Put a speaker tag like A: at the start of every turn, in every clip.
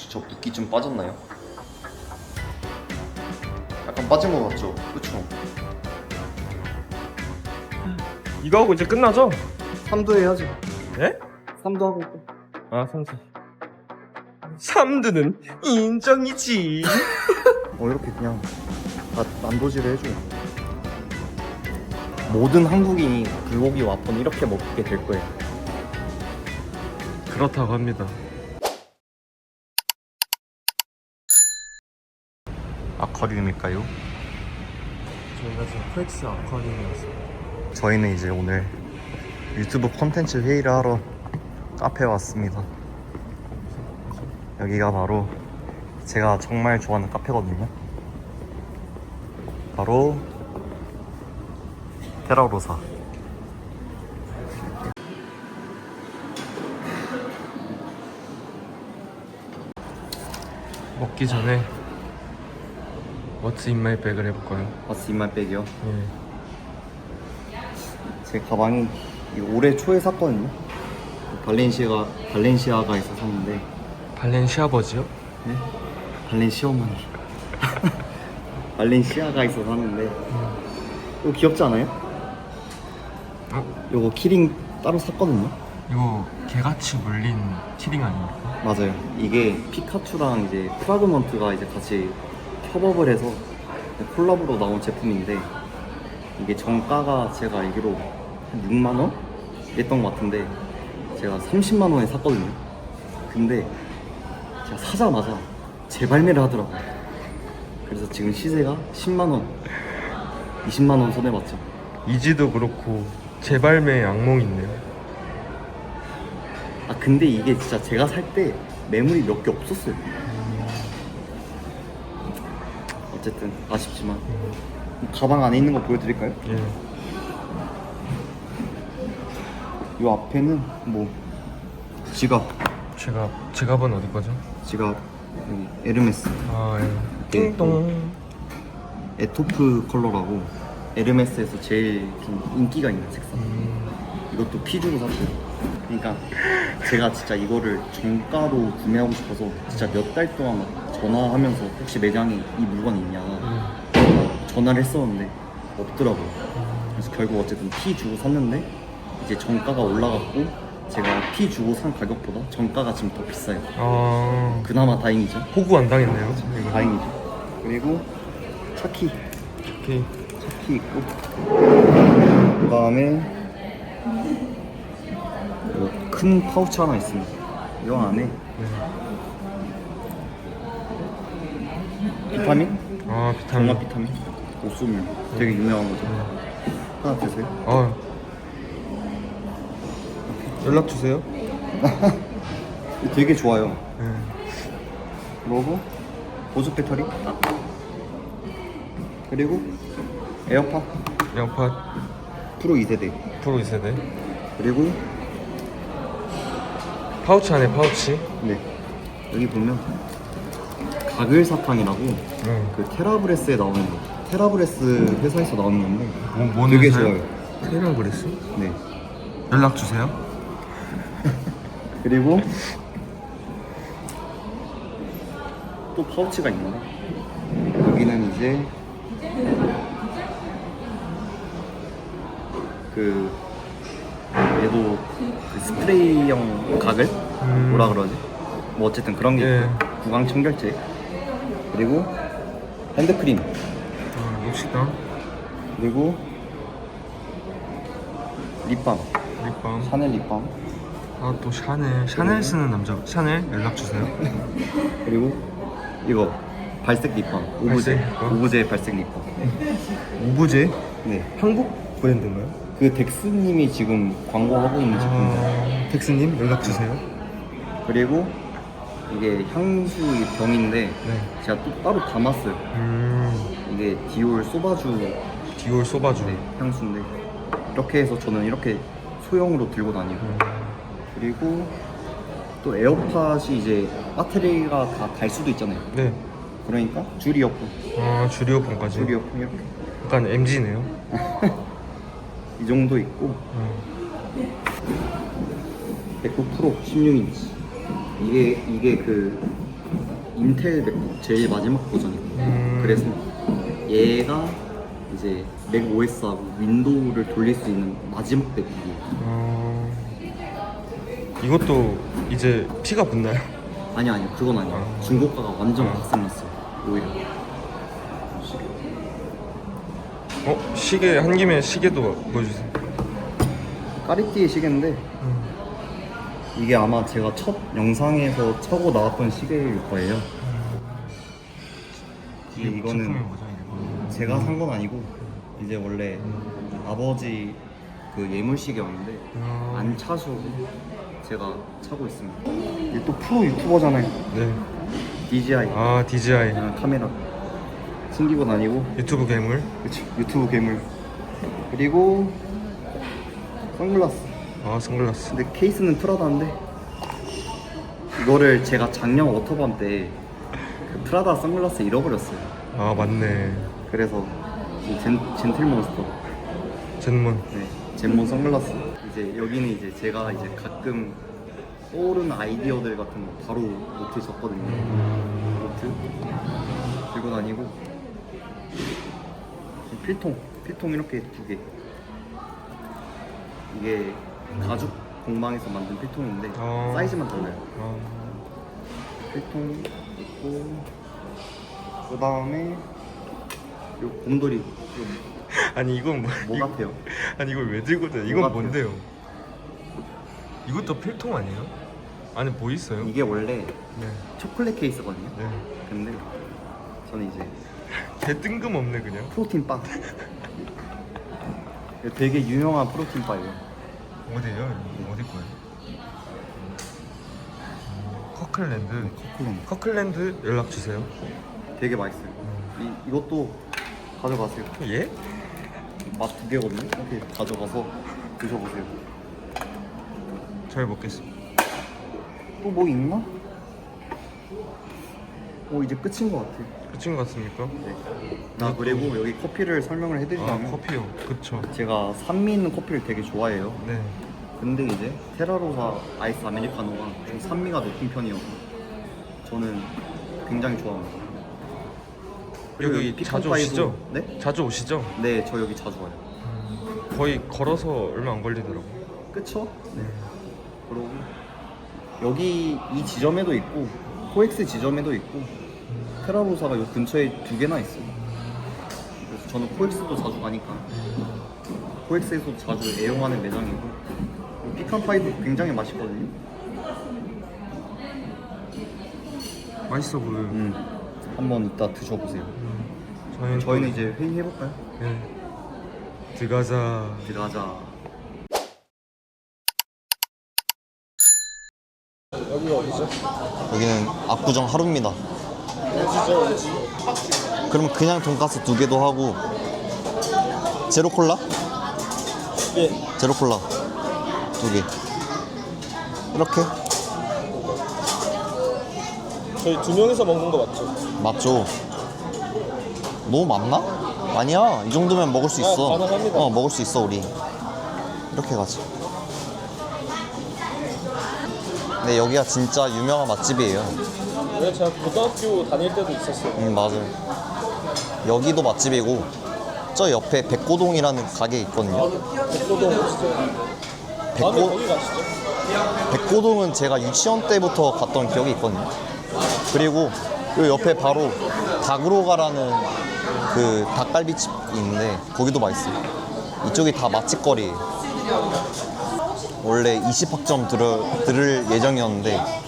A: 혹시 저 붓기 좀 빠졌나요? 약간 빠진 것 같죠? 그쵸?
B: 이거 하고 이제 끝나죠?
A: 3도 해야지
B: 네?
A: 3도 하고
B: 또아 3두 3두는 인정이지
A: 어 이렇게 그냥 다 난도질을 해줘 모든 한국인이 불고기 와퍼는 이렇게 먹게 될 거예요
B: 그렇다고 합니다
A: 아쿠아리움일까요?
B: 저희가 지금 프렉스 아쿠아리움이었어요
A: 저희는 이제 오늘 유튜브 콘텐츠 회의를 하러 카페에 왔습니다. 여기가 바로 제가 정말 좋아하는 카페거든요. 바로 테라로사.
B: 먹기 전에 What's in my bag을 해볼까요?
A: What's in my bag이요?
B: 예.
A: 제 가방이 이 올해 초에 샀거든요 발렌시아가, 발렌시아가에서 샀는데
B: 발렌시아 버지요?
A: 네? 발렌시어머니 발렌시아가에서 샀는데 이거 귀엽지 않아요?
B: 어?
A: 이거 키링 따로 샀거든요
B: 이거 개같이 물린 키링 아닙니까?
A: 맞아요. 이게 피카츄랑 이제 프라그먼트가 이제 같이 협업을 해서 콜라보로 나온 제품인데 이게 정가가 제가 알기로 한 6만 원? 했던 것 같은데 제가 30만 원에 샀거든요. 근데 제가 사자마자 재발매를 하더라고요. 그래서 지금 시세가 10만 원, 20만 원 손해봤죠.
B: 이지도 그렇고 재발매 악몽 있네요
A: 아 근데 이게 진짜 제가 살 때 매물이 몇 개 없었어요. 어쨌든 아쉽지만 가방 안에 있는 거 보여드릴까요?
B: 예.
A: 이 앞에는 뭐 지갑,
B: 제가 지갑은 어디 거죠?
A: 지갑 여기 에르메스
B: 아 예.
A: 이게
B: 띵동
A: 에토프 컬러라고 에르메스에서 제일 좀 인기가 있는 색상.
B: 음,
A: 이것도 피 주고 샀어요. 그러니까 제가 진짜 이거를 정가로 구매하고 싶어서 진짜 몇 달 동안 막 전화하면서 혹시 매장에 이 물건 있냐
B: 음,
A: 전화를 했었는데 없더라고요. 그래서 결국 어쨌든 피 주고 샀는데 이제 정가가 올라갔고 제가 피 주고 산 가격보다 정가가 지금 더 비싸요.
B: 아
A: 그나마 다행이죠.
B: 호구 안 당했네요 이거.
A: 다행이죠. 그리고 차키,
B: 오케이
A: 차키 있고 그 다음에 큰 파우치 하나 있습니다. 이 안에
B: 네.
A: 비타민,
B: 아 비타민.
A: 정말 비타민, 옥수물. 되게 유명한 거죠. 하나 드세요.
B: 아. 연락 주세요.
A: 되게 좋아요.
B: 예.
A: 그리고 보조 배터리? 그리고 에어팟?
B: 양파
A: 프로 2세대.
B: 프로 2세대.
A: 그리고
B: 파우치 안에 파우치.
A: 네. 여기 보면 가글 사탕이라고
B: 네.
A: 그 테라브레스에 나오는 거 테라브레스 회사에서 나오는 건데
B: 뭐, 뭔
A: 되게
B: 회사요?
A: 좋아요
B: 테라브레스?
A: 네
B: 연락 주세요
A: 그리고 또 파우치가 있나 여기는 이제 그 얘도 그 스프레이형 가글
B: 음.
A: 뭐라 그러지 뭐 어쨌든 그런 게
B: 예.
A: 있고 구강 청결제 그리고 핸드크림.
B: 아, 녹식당
A: 그리고 립밤.
B: 립밤.
A: 샤넬 립밤.
B: 아 또 샤넬. 샤넬 쓰는 남자. 샤넬 연락 주세요.
A: 그리고 이거 발색 립밤. 오브제.
B: 발색?
A: 오브제 발색 립밤.
B: 오브제?
A: 네.
B: 한국 브랜드인가요?
A: 그 덱스님이 지금 광고하고 있는 제품입니다.
B: 아, 덱스님 연락 주세요.
A: 그리고 이게 향수 이 병인데
B: 네.
A: 제가 또 따로 담았어요.
B: 음,
A: 이게 디올 소바주
B: 디올 소바주.
A: 네, 향수인데 이렇게 해서 저는 이렇게 소형으로 들고 다니고
B: 음,
A: 그리고 또 에어팟이 이제 배터리가 다 달 수도 있잖아요.
B: 네.
A: 그러니까 줄 이어폰,
B: 아, 주리오폰까지?
A: 줄 이어폰 이렇게.
B: 약간 MG네요?
A: 이 정도 있고.
B: 음.
A: 맥북 프로 16인치 이게 이게 그 인텔 맥북 제일 마지막 버전이고
B: 음.
A: 그래서 얘가 이제 맥 OS하고 윈도우를 돌릴 수 있는 마지막 맥북이에요.
B: 어... 이것도 이제 피가 붙나요?
A: 아니 아니 그건 아니야.
B: 아.
A: 중고가가 완전
B: 아.
A: 박살났어. 오히려.
B: 어? 시계 한 김에 시계도 보여주세요.
A: 까리띠의 시계인데 이게 아마 제가 첫 영상에서 차고 나왔던 시계일 거예요. 근데
B: 제품이
A: 이거는
B: 뭐죠?
A: 제가 산 건 아니고 이제 원래 아버지 그 예물시계였는데
B: 아.
A: 안 차시고 제가 차고 있습니다. 이게 또 프로 유튜버잖아요.
B: 네.
A: DJI
B: 아 DJI
A: 그냥 카메라 숨기고 다니고
B: 유튜브 괴물.
A: 그치 유튜브 괴물 그리고 선글라스
B: 아 선글라스.
A: 근데 케이스는 프라다인데? 이거를 제가 작년 워터밤 때그 프라다 선글라스 잃어버렸어요.
B: 아 맞네.
A: 그래서 이 젠, 젠틀몬스터.
B: 젠몬.
A: 네, 젠몬 선글라스. 이제 여기는 이제 제가 이제 가끔 떠오르는 아이디어들 같은 거 바로 노트에 적거든요. 노트. 들고 다니고. 이 필통 필통 이렇게 두개. 이게 가죽 공방에서 만든 필통인데
B: 어.
A: 사이즈만 달라요
B: 아,
A: 필통 있고 그 다음에 요 곰돌이 요
B: 아니 이건 뭐?
A: 뭐
B: 이거-
A: 같아요?
B: 아니 이걸 왜 들고 다녀?
A: 뭐
B: 이건
A: 같아요?
B: 뭔데요? 이것도 필통 아니에요? 안에 뭐 있어요?
A: 이게 원래
B: 네.
A: 초콜릿 케이스거든요
B: 네.
A: 근데 저는 이제
B: 개 뜬금없네 그냥.
A: 프로틴 바 되게 유명한 프로틴 바예요
B: 어디에요? 어디 거예요? 음, 커클랜드.
A: 커플랜드
B: 커클랜드 연락 주세요.
A: 되게 맛있어요 이, 이것도 가져가세요
B: 예?
A: 맛 두 개거든요 이렇게 가져가서 드셔보세요
B: 잘 먹겠습니다.
A: 또 뭐 있나? 어 이제 끝인 것 같아 요
B: 끝인 것 같습니까?
A: 네. 아 그리고 여기 커피를 설명을
B: 아
A: 해드리자면
B: 커피요. 그쵸.
A: 제가 산미 있는 커피를 되게 좋아해요
B: 네.
A: 근데 이제 테라로사 아이스 아메리카노가 좀 산미가 높은 편이어서 저는 굉장히 좋아합니다 그리고
B: 여기
A: 피칸
B: 자주
A: 파이도-
B: 오시죠?
A: 네?
B: 자주 오시죠?
A: 네, 저 여기 자주 와요.
B: 거의 걸어서 얼마 안 걸리더라고.
A: 그쵸? 네. 그리고 여기 이 지점에도 있고 코엑스 지점에도 있고 테라로사가 요 근처에 두 개나 있어요. 그래서 저는 코엑스도 자주 가니까 코엑스에서 자주 애용하는 매장이고 이 피칸파이도 굉장히 맛있거든요.
B: 맛있어 보여요.
A: 음, 한번 이따 드셔보세요.
B: 저희는,
A: 저희는
B: 또-
A: 이제 회의해볼까요?
B: 네. 들어가자.
A: 들어가자.
C: 여기 어디죠?
A: 여기는 압구정 하루입니다. 그럼 그냥 돈가스 두 개도 하고 제로 콜라?
C: 예.
A: 제로 콜라 두 개. 이렇게
C: 저희 두 명이서 먹는 거 맞죠?
A: 맞죠? 너무 많나? 아니야 이 정도면 먹을 수
C: 아,
A: 있어.
C: 가능합니다.
A: 어 먹을 수 있어 우리. 이렇게 가자. 네 여기가 진짜 유명한 맛집이에요.
C: 왜 제가 고등학교 다닐 때도 있었어요.
A: 음 맞아요. 여기도 맛집이고 저 옆에 백고동이라는 가게 있거든요.
C: 백도동 오시죠? 다음에
A: 백고
C: 거기 가시죠.
A: 백고동은 제가 유치원 때부터 갔던 기억이 있거든요. 그리고 요 옆에 바로 닭으로가라는 그 닭갈비집이 있는데 거기도 맛있어요. 이쪽이 다 맛집거리예요. 원래 20학점 들을, 들을 예정이었는데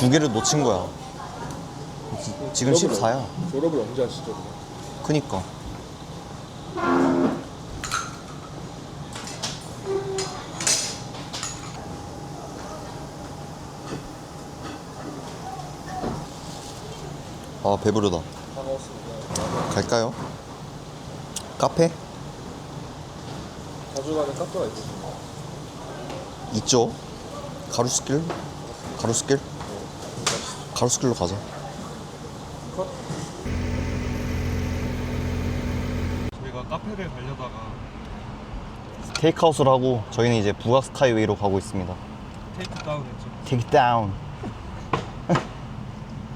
A: 두 개를 놓친 거야. 지- 지금 14야.
C: 졸업을 언제 하시죠? 그럼?
A: 그니까. 아 배부르다.
C: 다 먹었습니다.
A: 갈까요? 카페?
C: 자주 가는 카페가 있거든요.
A: 있죠. 가로수길? 가로수길? 가로수길로 가자.
C: 컷?
B: 저희가 카페를 가려다가
A: 테이크아웃을 하고 저희는 이제 북악 스카이웨이로 가고 있습니다.
B: 테이크 다운 했죠.
A: Take it down.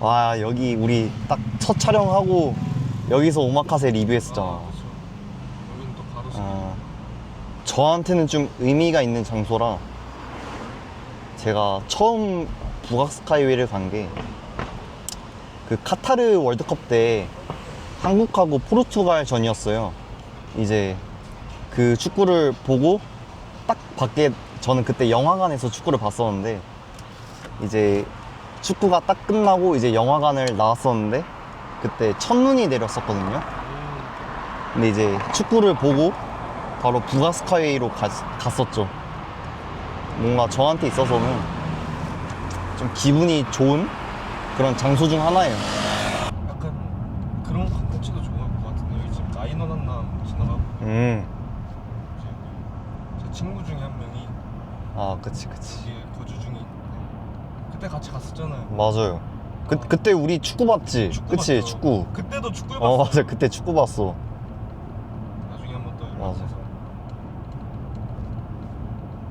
A: 와 여기 우리 딱 첫 촬영하고 여기서 오마카세 리뷰했었잖아.
B: 아, 그렇죠. 여기는 또 바로 시
A: 어, 저한테는 좀 의미가 있는 장소라 제가 처음 북악 스카이웨이를 간 게 그 카타르 월드컵 때 한국하고 포르투갈 전이었어요. 이제 그 축구를 보고 딱 밖에 저는 그때 영화관에서 축구를 봤었는데 이제 축구가 딱 끝나고 이제 영화관을 나왔었는데 그때 첫눈이 내렸었거든요. 근데 이제 축구를 보고 바로 부가스카이로 갔었죠. 뭔가 저한테 있어서는 좀 기분이 좋은 그런 장소 중 하나예요.
B: 약간 그런 컨텐츠도 좋을 것 같은데 여기 지금 나인원 한남 지나가고
A: 음,
B: 지금 제 친구 중에 한 명이
A: 아, 그치, 그치.
B: 여기 거주 중인데 그때 같이 갔었잖아요.
A: 맞아요. 그, 그때 우리 축구 봤지? 그치,
B: 봤죠.
A: 축구.
B: 그때도 축구
A: 어,
B: 봤어.
A: 맞아. 그때 축구 봤어.
B: 나중에 한번 또
A: 맞아.
B: 연락해서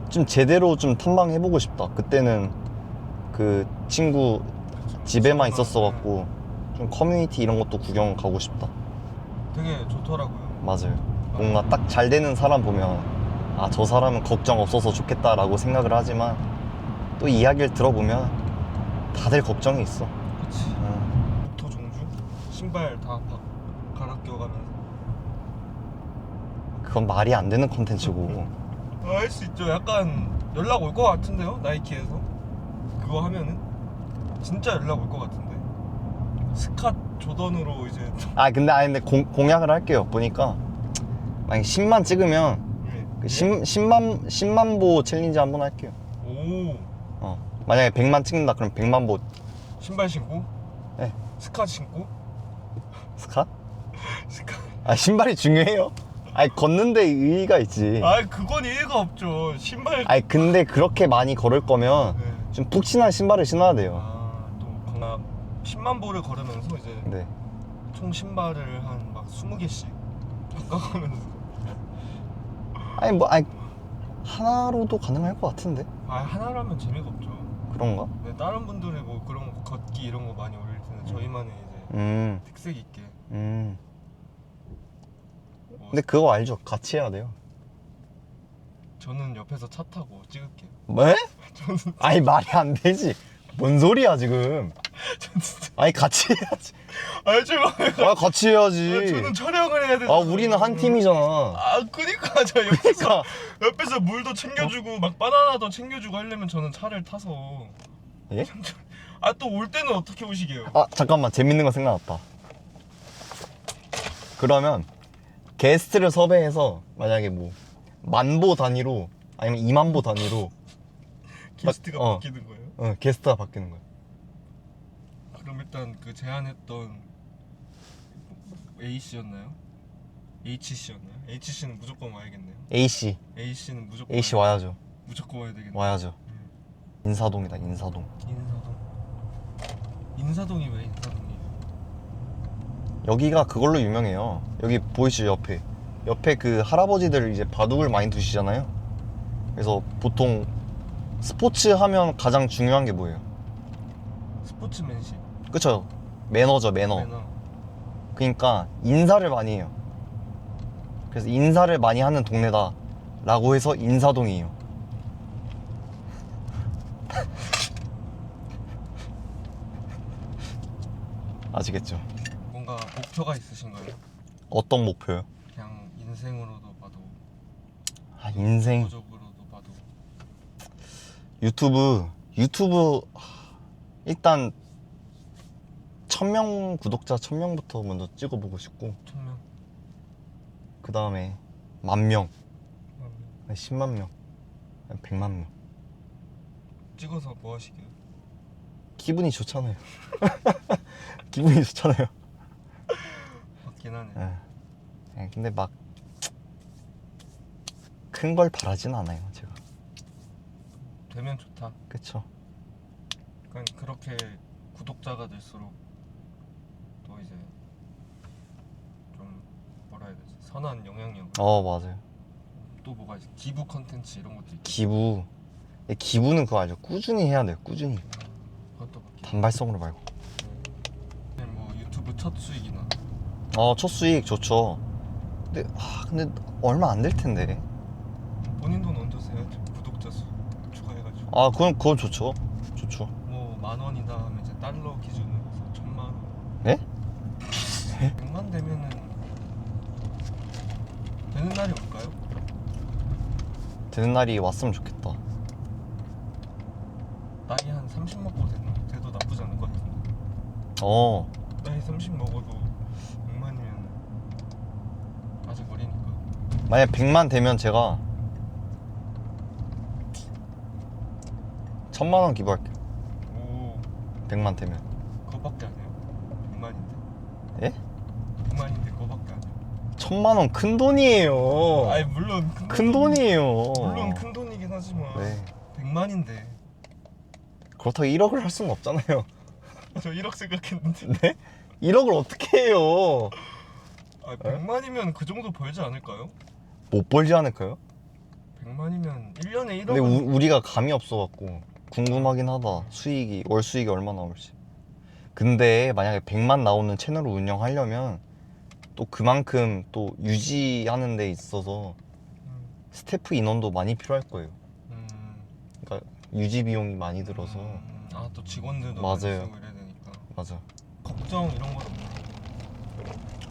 A: 좀 제대로 좀 탐방해보고 싶다. 그때는 그 친구 집에만 있었어 갖고 좀 커뮤니티 이런 것도 구경 가고 싶다.
B: 되게 좋더라고요.
A: 맞아요. 뭔가 딱 잘 되는 사람 보면 아 저 사람은 걱정 없어서 좋겠다라고 생각을 하지만 또 이야기를 들어보면 다들 걱정이 있어.
B: 그치.
A: 어,
B: 목토 종주 신발 다 바, 갈아 껴가면서
A: 그건 말이 안 되는 콘텐츠고.
B: 할 수 있죠. 약간 연락 올 것 같은데요 나이키에서 그거 하면은 진짜 연락 올 것 같은데 스캇 조던으로 이제
A: 아 근데 아 근데 공, 공약을 할게요. 보니까 만약 10만 찍으면
B: 네.
A: 그 10, 10만 10만 보 챌린지 한번 할게요.
B: 오
A: 어. 만약에 100만 찍는다 그럼 100만 보
B: 신발 신고
A: 네.
B: 스캇 신고
A: 스카?
B: 스캇
A: 아 신발이 중요해요. 아니 걷는데 의의가 있지.
B: 아 그건 이해가 없죠 신발
A: 아니 근데 그렇게 많이 걸을 거면
B: 네.
A: 좀 푹신한 신발을 신어야 돼요.
B: 아또 건강 10만 보를 걸으면서 이제
A: 네.
B: 총 신발을 한 막 20개씩 바꿔가면서
A: 아니 뭐 아니 하나로도 가능할 것 같은데
B: 아 하나라면 재미가 없죠
A: 그런가?
B: 네, 다른 분들이 뭐 그런 거 걷기 이런 거 많이 올릴 텐데 저희만의 이제
A: 음,
B: 특색 있게
A: 음.
B: 뭐
A: 근데 그거 알죠? 같이 해야 돼요.
B: 저는 옆에서 차 타고 찍을게요
A: 뭐?
B: 저는
A: 아니 말이 안 되지. 뭔 소리야 지금?
B: 진짜
A: 아니 같이 해야지.
B: 아 제발
A: 아 같이 해야지.
B: 저는 촬영을 해야 돼
A: 아 우리는 한 팀이잖아.
B: 아 그니까 저 옆에서
A: 그러니까
B: 옆에서 물도 챙겨주고 막 바나나도 챙겨주고 하려면 저는 차를 타서
A: 예?
B: 아 또 올 때는 어떻게 오시게요?
A: 아 잠깐만 재밌는 거 생각났다. 그러면 게스트를 섭외해서 만약에 뭐 만보 단위로 아니면 2만보 단위로
B: 게스트가
A: 어.
B: 바뀌는 거예요?
A: 어, 게스트가 바뀌는 거야.
B: 그럼 일단 그 제안했던 A 씨였나요? H 씨였나요? H 씨는 무조건 와야겠네요.
A: A 씨,
B: A 씨는 무조건
A: A 씨
B: 와야-
A: 와야죠.
B: 무조건 와야 되겠네.
A: 와야죠.
B: 음.
A: 인사동이다 인사동.
B: 인사동. 인사동이 왜 인사동이에요?
A: 여기가 그걸로 유명해요. 여기 보이시죠 옆에. 옆에 그 할아버지들 이제 바둑을 많이 두시잖아요. 그래서 보통 스포츠 하면 가장 중요한 게 뭐예요?
B: 스포츠맨십.
A: 그쵸? 매너죠 매너.
B: 매너.
A: 그러니까 인사를 많이 해요. 그래서 인사를 많이 하는 동네다. 라고 해서 인사동이에요. 아시겠죠?
B: 뭔가 목표가 있으신가요?
A: 어떤 목표요?
B: 그냥 인생으로도 봐도
A: 아, 인생.
B: 봐도
A: 유튜브, 유튜브, 하, 일단, 천명 구독자 천명부터 먼저 찍어보고 싶고,
B: 천명.
A: 그 다음에, 만명, 10만명, 100만 명.
B: 찍어서 뭐 하시게요?
A: 기분이 좋잖아요. 기분이 좋잖아요.
B: 맞긴 하네.
A: 예. 예, 근데 막 큰 걸 바라진 않아요, 제가.
B: 되면 좋다.
A: 그쵸?
B: 그러니까 그렇게 구독자가 될수록 또 이제 좀 뭐라 해야 되지 선한 영향력
A: 어, 맞아요.
B: 또 뭐가 있어 기부 컨텐츠 이런 것도 있고
A: 기부. 예, 기부는 그거 알죠? 꾸준히 해야 돼요, 꾸준히.
B: 그것도 맞긴
A: 단발성으로 말고.
B: 그첫 수익이나
A: 어, 첫 수익 좋죠. 근데, 아, 근데 얼마 안 될 텐데.
B: 본인 돈 얹으세요 구독자 수 추가해가지고
A: 아, 그건, 그건 좋죠. 좋죠.
B: 뭐 만 원이다 하면 이제 달러 기준으로 해서 천만 원
A: 네?
B: 100만 되면은 되는 날이 올까요?
A: 되는 날이 왔으면 좋겠다.
B: 나이 한 30 먹고 되는, 돼도 나쁘지 않을 것 같은데
A: 어,
B: 나이 30 먹어도 100만이면 아직 어리니까
A: 만약 100만 되면 제가 천만 원 기부할게요.
B: 오
A: 100만 되면.
B: 그거밖에 안 해요 100만인데
A: 예?
B: 100만인데 그거밖에 안 해요
A: 천만 원 큰 돈이에요.
B: 아니 물론 큰,
A: 큰 돈이에요.
B: 물론 큰 돈이긴 하지만
A: 네.
B: 100만인데
A: 그렇다고 1억을 할 수는 없잖아요.
B: 저 1억 생각했는데
A: 네? 1억을 어떻게 해요?
B: 아 100만이면 그 정도 벌지 않을까요?
A: 못 벌지 않을까요?
B: 100만이면 1년에 1억은
A: 근데 우, 우리가 감이 없어갖고 궁금하긴 하다. 수익이 월 수익이 얼마 나올지. 근데 만약에 100만 나오는 채널을 운영하려면 또 그만큼 또 유지하는 데 있어서
B: 음,
A: 스태프 인원도 많이 필요할 거예요.
B: 음,
A: 그러니까 유지 비용이 많이 들어서
B: 음, 아또 직원들도
A: 맞아요.
B: 쓰고 이래야 되니까
A: 맞아.
B: 걱정 이런 건 없나요?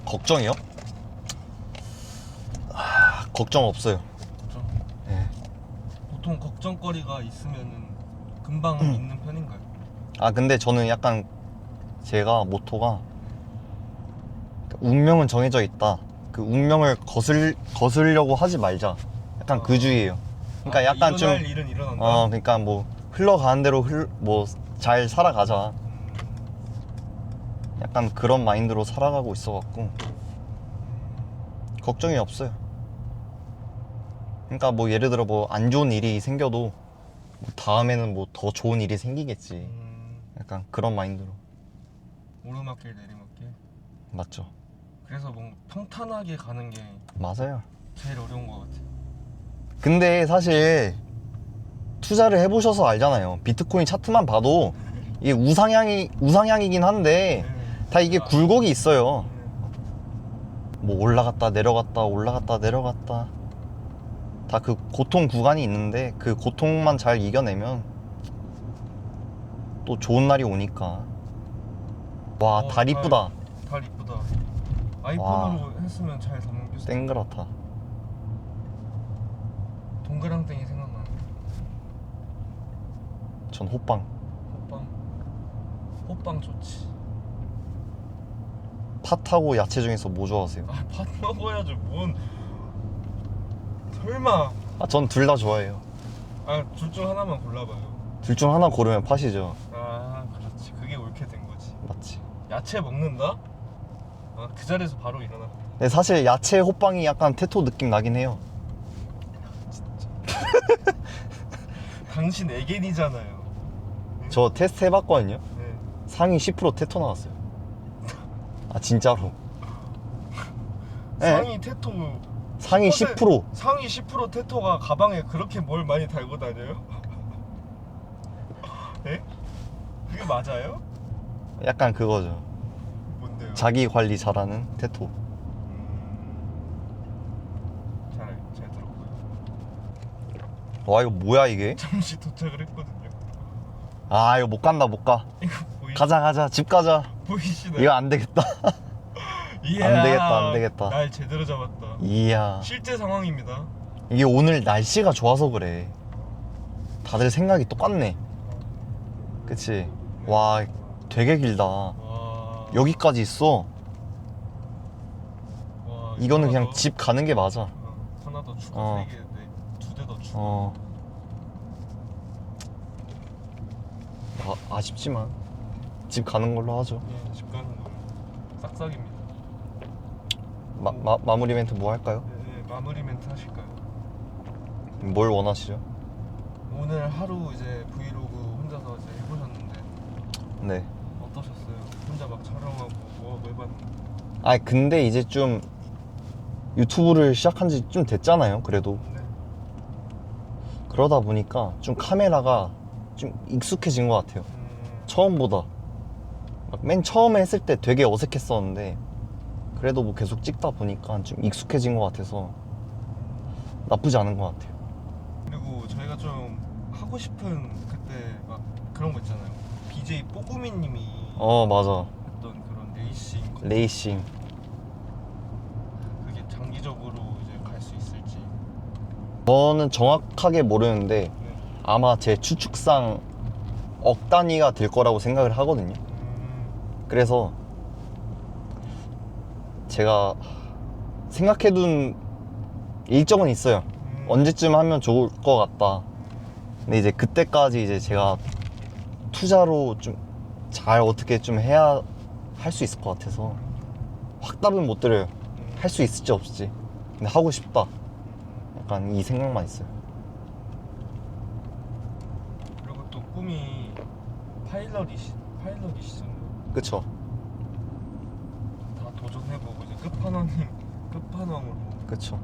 A: 걱정이요? 아, 걱정 없어요.
B: 걱정
A: 네.
B: 보통 걱정거리가 있으면은 금방
A: 음.
B: 있는 편인가요?
A: 아 근데 저는 약간 제가 모토가 운명은 정해져 있다. 그 운명을 거슬 거슬려고 하지 말자. 약간 그 주의예요. 그러니까
B: 아,
A: 약간 좀
B: 일어날 일은 일어난다
A: 어, 그러니까 뭐 흘러가는 대로 흘, 뭐 잘 살아가자.
B: 음,
A: 약간 그런 마인드로 살아가고 있어갖고 걱정이 없어요. 그러니까 뭐 예를 들어 뭐 안 좋은 일이 생겨도 뭐 다음에는 뭐 더 좋은 일이 생기겠지.
B: 음,
A: 약간 그런 마인드로
B: 오르막길 내리막길
A: 맞죠?
B: 그래서 뭔가 평탄하게 가는 게
A: 맞아요.
B: 제일 어려운 것 같아요
A: 근데 사실 투자를 해보셔서 알잖아요. 비트코인 차트만 봐도 이게 우상향이 우상향이긴 한데
B: 네.
A: 다 이게
B: 아,
A: 굴곡이 있어요.
B: 네.
A: 뭐 올라갔다 내려갔다 올라갔다 내려갔다 다 그 고통 구간이 있는데 그 고통만 잘 이겨내면 또 좋은 날이 오니까. 와
B: 어,
A: 달 이쁘다.
B: 달 이쁘다. 아이폰으로 했으면 잘 담겼을 텐데
A: 땡그랗다.
B: 동그랑땡이 생각나네.
A: 전 호빵.
B: 호빵. 호빵 좋지.
A: 팥하고 야채 중에서 뭐 좋아하세요?
B: 아 밥 먹어야죠. 뭔 설마.
A: 아 전 둘 다 좋아해요.
B: 아 둘 중 하나만 골라봐요.
A: 둘 중 하나 고르면 팥이죠.
B: 아 그렇지. 그게 옳게 된 거지.
A: 맞지.
B: 야채 먹는다? 아 그 자리에서 바로 일어나.
A: 근데 사실 야채 호빵이 약간 테토 느낌 나긴 해요.
B: 당신 애견이잖아요.
A: 저 테스트 해봤거든요.
B: 네.
A: 상위 10% 테토 나왔어요. 아 진짜로. 네.
B: 상위 테토
A: 상위
B: 10%?
A: 10%
B: 상위 10% 테토가 가방에 그렇게 뭘 많이 달고 다녀요? 예? 그게 맞아요?
A: 약간 그거죠
B: 뭔데요?
A: 자기 관리 잘하는 테토
B: 음... 잘, 잘 들었고요
A: 와 이거 뭐야 이게
B: 잠시 도착을 했거든요
A: 아 이거 못 간다 못 가
B: 이거 보이,
A: 가자 가자 집 가자
B: 보이시나요?
A: 이거 안 되겠다
B: 이야,
A: 안 되겠다, 안 되겠다.
B: 날 제대로 잡았다.
A: 이야.
B: 실제 상황입니다.
A: 이게 오늘 날씨가 좋아서 그래. 다들 생각이 똑같네. 그치? 와 되게 길다.
B: 와...
A: 여기까지 있어?
B: 와,
A: 이거는 그냥
B: 더-
A: 집 가는 게 맞아.
B: 어, 하나 더 추가
A: 어.
B: 세 개, 네, 두대 더 추가
A: 어. 아, 아쉽지만 집 가는 걸로 하죠.
B: 예, 집 가는 거 싹싹입니다
A: 마, 마, 마무리 멘트 뭐 할까요?
B: 네, 네, 마무리 멘트 하실까요?
A: 뭘 원하시죠?
B: 오늘 하루 이제 브이로그 혼자서 이제 해보셨는데
A: 네
B: 어떠셨어요? 혼자 막 촬영하고 뭐하고 해봤는데
A: 아 근데 이제 좀 유튜브를 시작한 지 좀 됐잖아요 그래도
B: 네.
A: 그러다 보니까 좀 카메라가 좀 익숙해진 것 같아요
B: 음,
A: 처음보다 막 맨 처음에 했을 때 되게 어색했었는데 그래도 뭐 계속 찍다 보니까 좀 익숙해진 것 같아서 나쁘지 않은 것 같아요.
B: 그리고 저희가 좀 하고 싶은 그때 막 그런 거 있잖아요. BJ 뽀구미님이
A: 어 맞아
B: 했던 그런 레이싱 컨텐츠.
A: 레이싱
B: 그게 장기적으로 이제 갈 수 있을지.
A: 저는 정확하게 모르는데
B: 네.
A: 아마 제 추측상 억 단위가 될 거라고 생각을 하거든요.
B: 음,
A: 그래서 제가 생각해둔 일정은 있어요.
B: 음.
A: 언제쯤 하면 좋을 것 같다. 근데 이제 그때까지 이제 제가 투자로 좀 잘 어떻게 좀 해야 할 수 있을 것 같아서 확답은 못 드려요.
B: 음.
A: 할수 있을지 없을지. 근데 하고 싶다. 약간 이 생각만 있어요.
B: 그리고 또 꿈이 파일럿이시 파일럿이시잖아요.
A: 그쵸?
B: 다 도전해보고 이제 끝판왕님 끝판왕으로.
A: 그쵸.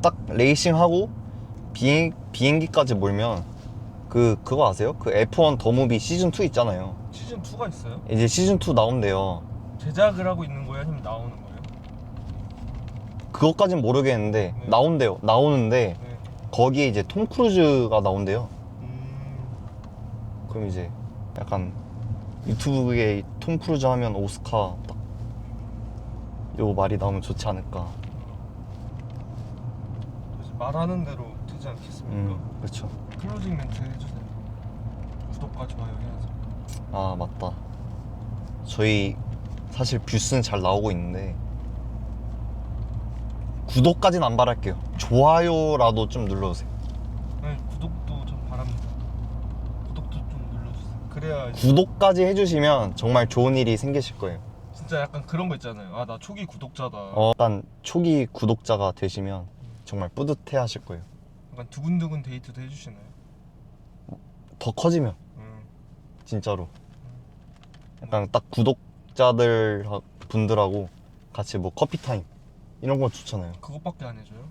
A: 딱 레이싱하고 비행, 비행기까지 몰면 그, 그거 아세요? 그 F1 더 무비 시즌 2 있잖아요.
B: 시즌 2가 있어요?
A: 이제 시즌 2 나온대요.
B: 제작을 하고 있는 거예요? 아니면 나오는 거예요?
A: 그것까진 모르겠는데,
B: 네.
A: 나온대요. 나오는데,
B: 네.
A: 거기에 이제 톰 크루즈가 나온대요.
B: 음,
A: 그럼 이제 약간 유튜브에 톰 크루즈 하면 오스카 딱, 요 말이 나오면 좋지 않을까.
B: 말하는 대로 되지 않겠습니까?
A: 음, 그렇죠.
B: 클로징 멘트 해주세요. 구독과 좋아요 해야죠.
A: 아, 맞다. 저희 사실 뷰스는 잘 나오고 있는데, 구독까지는 안 바랄게요. 좋아요라도 좀 눌러주세요.
B: 네, 구독도 좀 바랍니다. 구독도 좀 눌러주세요. 그래야 이제
A: 구독까지 해주시면 정말 좋은 일이 생기실 거예요.
B: 진짜 약간 그런 거 있잖아요. 아 나 초기 구독자다.
A: 어, 일단 초기 구독자가 되시면 정말 뿌듯해 하실 거예요.
B: 약간 두근두근 데이트도 해주시나요?
A: 더 커지면,
B: 음.
A: 진짜로. 약간 딱 구독자들 하- 분들하고 같이 뭐 커피 타임 이런 거 좋잖아요.
B: 그것밖에 안 해줘요?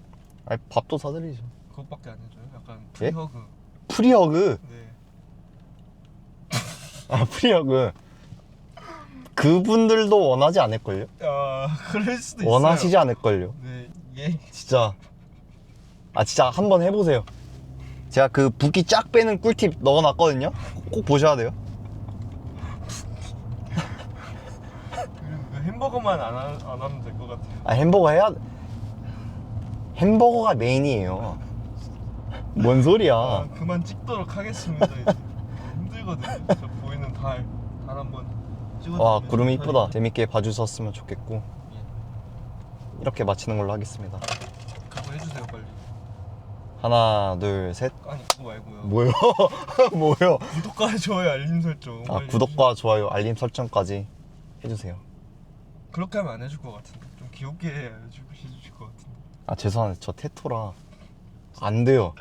A: 아니, 밥도 사드리죠.
B: 그것밖에 안 해줘요? 약간
A: 예?
B: 프리허그.
A: 프리허그.
B: 네.
A: 아, 프리허그. 그분들도 원하지 않을걸요?
B: 야 그럴 수도 있어요.
A: 원하시지 않을걸요?
B: 네. 예.
A: 진짜. 아, 진짜 한번 해보세요. 제가 그 붓기 쫙 빼는 꿀팁 넣어놨거든요? 꼭 보셔야 돼요.
B: 그 햄버거만 안, 하, 안 하면 될 것 같아요.
A: 아, 햄버거 해야 햄버거가 메인이에요. 뭔 소리야?
B: 아, 그만 찍도록 하겠습니다. 이제. 힘들거든요. 저 보이는 달. 달 한번.
A: 와, 구름 이쁘다. 재밌게 봐주셨으면 좋겠고 이렇게 마치는 걸로 하겠습니다.
B: 그거 해주세요 빨리.
A: 하나, 둘, 셋.
B: 아니 그거 말고요.
A: 뭐요? 뭐요?
B: 구독과 좋아요 알림 설정.
A: 아,
B: 빨리
A: 구독과 좋아요, 알림 설정까지 해주세요.
B: 해주- 그렇게 하면 안 해줄 것 같은데. 좀 귀엽게 해주실 해주실 것 같은데.
A: 아, 죄송한데 저 테토라 안 돼요.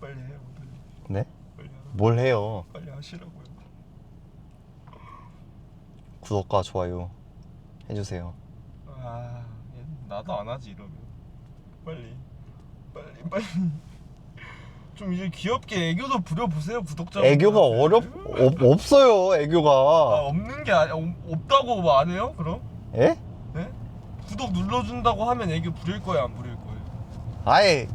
B: 빨리 해요. 빨리.
A: 네?
B: 빨리 하라.
A: 뭘 해요?
B: 빨리 하시라고요.
A: 구독과 좋아요 해주세요.
B: 아 얘, 나도 안 하지 이러면. 빨리. 빨리 빨리. 좀 이제 귀엽게 애교도 부려 보세요 구독자.
A: 애교가 어렵 없, 없어요
B: 아,
A: 애교가.
B: 없는 게 아니 없- 없다고 뭐안 해요? 그럼?
A: 예?
B: 네? 구독 눌러준다고 하면 애교 부릴 거예요 안 부릴 거예요?
A: 아예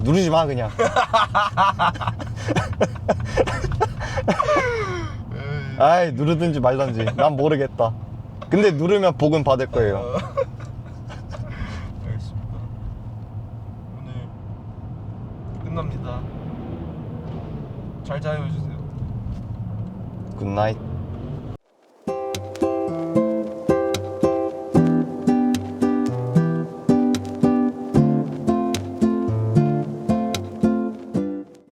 A: 누르지 마 그냥. 아이 누르든지 말든지 난 모르겠다. 근데 누르면 복은 받을 거예요.
B: 알겠습니다. 오늘 끝납니다. 잘 자요 해주세요.
A: 굿나잇.